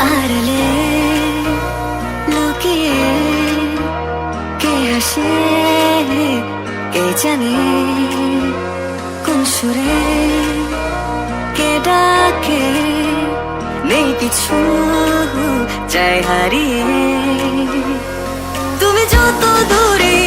আরলে লুকিয়ে কে হাসে কে জানে? কোন সুরে কে ডাকে? নেই কিছু চাই হারিয়ে। তুমি যত দূরে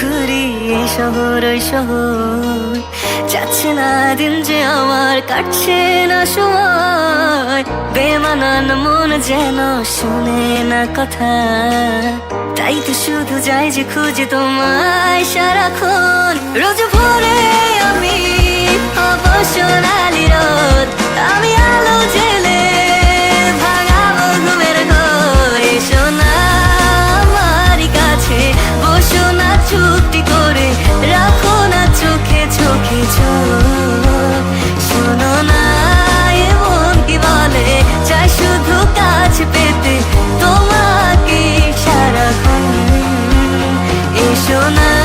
ঘুরি এই শহর শহর। যাচ্ছে না দিন যে আমার, কাটছে না সময়। বেমানান মন যেন শুনে না কথা। তাই তো শুধু যাই যে খুঁজে তোমায় সারাক্ষণ। রোজ ভোরে আমি অবসরালি রোদ আমি আলো emocional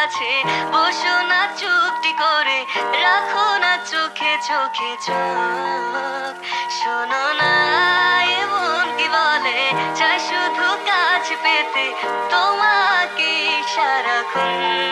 কাছে বসো না চুপটি করে, রাখো না চোখে চোখে চোখ। শোনো না, এমন কি বলে চাই শুধু কাছে পেতে তোমাকে সারাক্ষণ।